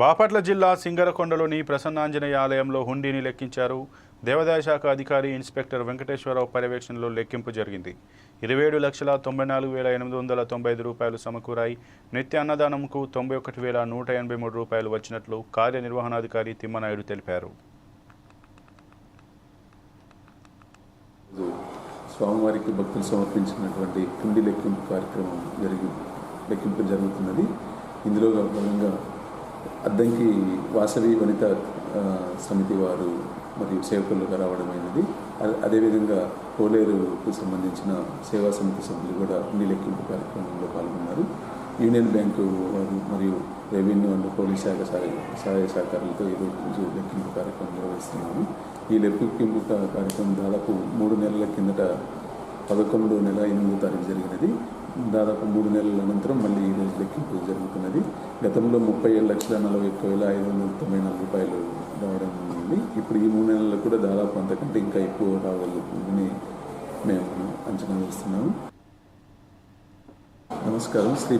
బాపట్ల జిల్లా సింగరకొండలోని ప్రసన్నాంజనేయ ఆలయంలో హుండీని లెక్కించారు దేవాదాయ శాఖ అధికారి ఇన్స్పెక్టర్ వెంకటేశ్వరరావు పర్యవేక్షణలో లెక్కింపు జరిగింది. ఇరవై ఏడు లక్షల తొంభై నాలుగు వేల ఎనిమిది వందల తొంభై ఐదు రూపాయలు సమకూరాయి. నిత్య అన్నదానంకు తొంభై ఒకటి వేల నూట ఎనభై మూడు రూపాయలు వచ్చినట్లు కార్యనిర్వహణాధికారి తిమ్మనాయుడు తెలిపారు. స్వామివారికి భక్తులు సమర్పించినటువంటి కుండి లెక్కింపు కార్యక్రమం జరిగింది లెక్కింపు జరుగుతున్నది. ఇందులో భాగంగా అద్దంకి వాసవి వనిత సమితి వారు మరియు సేవకులుగా రావడమైనది అదే- అదేవిధంగా కోలేరుకు సంబంధించిన సేవా సమితి సభ్యులు కూడా ఉండి లెక్కింపు కార్యక్రమంలో పాల్గొన్నారు. యూనియన్ బ్యాంకు వారు మరియు రెవెన్యూ అండ్ పోలీస్ శాఖ సహాయ సహాయ సహకారాలతో ఈరోజు లెక్కింపు కార్యక్రమం నిర్వహిస్తున్నాము. ఈ లెక్కింపు కార్యక్రమం దాదాపు మూడు నెలల కిందట పదకొండు నెల ఎనిమిదో తారీఖు జరిగినది. దాదాపు మూడు నెలల అనంతరం మళ్ళీ ఈ లెక్కింపు గతంలో ముప్పై ఏడు లక్షల నలభై ఒక్క వేల ఐదు వందల తొంభై నాలుగు రూపాయలు రావడం జరిగింది. ఇప్పుడు ఈ మూడు నెలల్లో కూడా దాదాపు అంతకంటే ఇంకా ఎక్కువ రాగలుగుతుందని మేము అంచనా వేస్తున్నాము. నమస్కారం. శ్రీ